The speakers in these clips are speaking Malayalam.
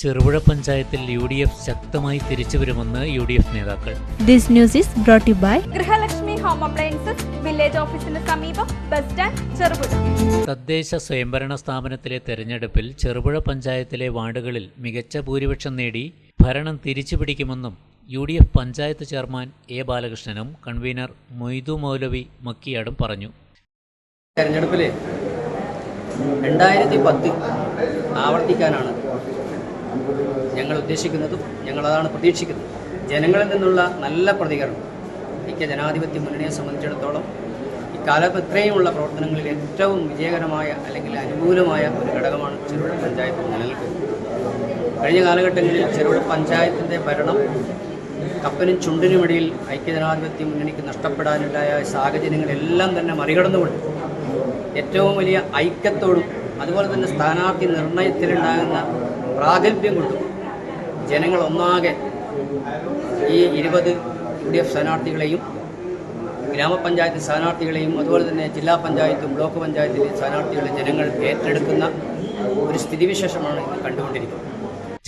ചെറുപുഴ പഞ്ചായത്തിൽ യു ഡി എഫ് ശക്തമായി തിരിച്ചു വരുമെന്ന് യു ഡി എഫ് നേതാക്കൾ. This news is brought by by Grihalakshmi home appliances village ഓഫീസിന് സമീപം ബസ് സ്റ്റാൻഡ് ചെറുപുഴ. തദ്ദേശ സ്വയംഭരണ സ്ഥാപനത്തിലെ തെരഞ്ഞെടുപ്പിൽ ചെറുപുഴ പഞ്ചായത്തിലെ വാർഡുകളിൽ മികച്ച ഭൂരിപക്ഷം നേടി ഭരണം തിരിച്ചുപിടിക്കുമെന്നും U D F panchayat chairman A ബാലകൃഷ്ണനും convener Moidu Maulavi മക്കിയാടും പറഞ്ഞു. തെരഞ്ഞെടുപ്പിൽ രണ്ടായിരത്തി പത്ത് ആവർത്തിക്കാനാണ് ഞങ്ങൾ ഉദ്ദേശിക്കുന്നതും ഞങ്ങളതാണ് പ്രതീക്ഷിക്കുന്നത്. ജനങ്ങളിൽ നിന്നുള്ള നല്ല പ്രതികരണം. ഐക്യ ജനാധിപത്യ മുന്നണിയെ സംബന്ധിച്ചിടത്തോളം ഇക്കാലത്ത് ഇത്രയുമുള്ള പ്രവർത്തനങ്ങളിൽ ഏറ്റവും വിജയകരമായ അല്ലെങ്കിൽ അനുകൂലമായ ഒരു ഘടകമാണ് ചെറുപുഴ പഞ്ചായത്ത് നിലനിൽക്കുന്നത്. കഴിഞ്ഞ കാലഘട്ടങ്ങളിൽ ചെറുപുഴ പഞ്ചായത്തിന്റെ ഭരണം കപ്പനും ചുണ്ടിനുമിടയിൽ ഐക്യജനാധിപത്യ മുന്നണിക്ക് നഷ്ടപ്പെടാനുണ്ടായ സാഹചര്യങ്ങളെല്ലാം തന്നെ മറികടന്നുകൊണ്ട് ഏറ്റവും വലിയ ഐക്യത്തോടും അതുപോലെ തന്നെ സ്ഥാനാർത്ഥി നിർണയത്തിലുണ്ടാകുന്ന പ്രാഗൽഭ്യം കൊണ്ടും ജനങ്ങൾ ഒന്നാകെ ഈ ഇരുപത് യു ഡി എഫ് സ്ഥാനാർത്ഥികളെയും ഗ്രാമപഞ്ചായത്ത് സ്ഥാനാർത്ഥികളെയും അതുപോലെ തന്നെ ജില്ലാ പഞ്ചായത്തും ബ്ലോക്ക് പഞ്ചായത്തിലെ സ്ഥാനാർത്ഥികളെ ജനങ്ങൾ ഏറ്റെടുക്കുന്ന ഒരു സ്ഥിതിവിശേഷമാണ് ഇന്ന് കണ്ടുകൊണ്ടിരിക്കുന്നത്.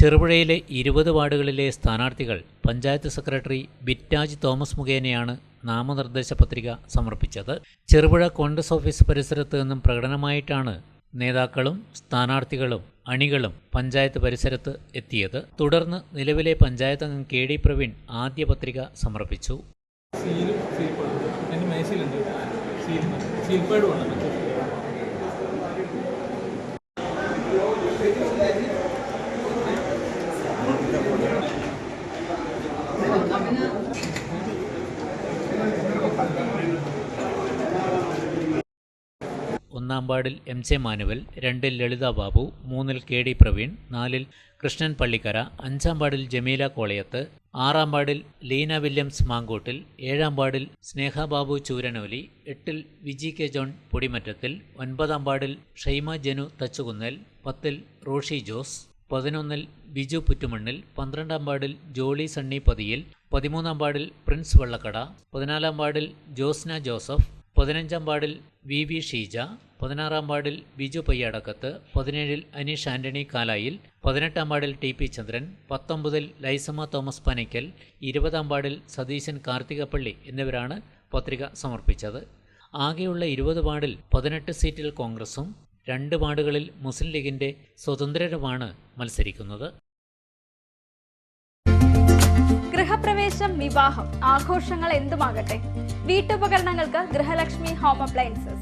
ചെറുപുഴയിലെ ഇരുപത് വാർഡുകളിലെ സ്ഥാനാർത്ഥികൾ പഞ്ചായത്ത് സെക്രട്ടറി ബിറ്റാജ് തോമസ് മുഖേനയാണ് നാമനിർദ്ദേശ പത്രിക സമർപ്പിച്ചത്. ചെറുപുഴ കോൺഗ്രസ് ഓഫീസ് പരിസരത്ത് നിന്നും പ്രകടനമായിട്ടാണ് നേതാക്കളും സ്ഥാനാർത്ഥികളും അണികളും പഞ്ചായത്ത് പരിസരത്ത് എത്തിയത് തുടർന്ന് നിലവിലെ പഞ്ചായത്ത് അംഗം കെ ഡി പ്രവീൺ ആദ്യ പത്രിക സമർപ്പിച്ചു. Thank സീൽപ്പാടും ഒന്നാം വാർഡിൽ എം ജെ മാനുവൽ രണ്ടിൽ ലളിത ബാബു മൂന്നിൽ കെ ഡി പ്രവീൺ നാലിൽ കൃഷ്ണൻ പള്ളിക്കര അഞ്ചാം വാർഡിൽ ജമീല കോളയത്ത് ആറാം വാർഡിൽ ലീന വില്യംസ് മാങ്കോട്ടിൽ ഏഴാം വാർഡിൽ സ്നേഹ ബാബു ചൂരനോലി എട്ടിൽ വിജി കെ ജോൺ പൊടിമറ്റത്തിൽ ഒൻപതാം വാർഡിൽ ഷൈമ ജനു തച്ചുകുന്നൽ പത്തിൽ റോഷി ജോസ് പതിനൊന്നിൽ ബിജു പുറ്റുമണ്ണിൽ പന്ത്രണ്ടാം വാർഡിൽ ജോളി സണ്ണി പതിയിൽ പതിമൂന്നാം വാർഡിൽ പ്രിൻസ് വള്ളക്കട പതിനാലാം വാർഡിൽ ജോസ്ന ജോസഫ് പതിനഞ്ചാം വാർഡിൽ വി വി ഷീജ പതിനാറാം വാർഡിൽ ബിജു പയ്യാടക്കത്ത് പതിനേഴിൽ അനീഷ് ആന്റണി കാലായിൽ പതിനെട്ടാം വാർഡിൽ ടി പി ചന്ദ്രൻ പത്തൊമ്പതിൽ ലൈസമ്മ തോമസ് പനയ്ക്കൽ ഇരുപതാം വാർഡിൽ സതീശൻ കാർത്തികപ്പള്ളി എന്നിവരാണ് പത്രിക സമർപ്പിച്ചത്. ആകെയുള്ള ഇരുപത് വാർഡിൽ പതിനെട്ട് സീറ്റിൽ കോൺഗ്രസും രണ്ട് വാർഡുകളിൽ മുസ്ലിം ലീഗിന്റെ സ്വതന്ത്രരുമാണ് മത്സരിക്കുന്നത്. ഗൃഹപ്രവേശം വിവാഹം ആഘോഷങ്ങൾ എന്തുമാകട്ടെ? വീട്ടുപകരണങ്ങൾക്ക് ഗൃഹലക്ഷ്മി ഹോം അപ്ലയൻസസ്.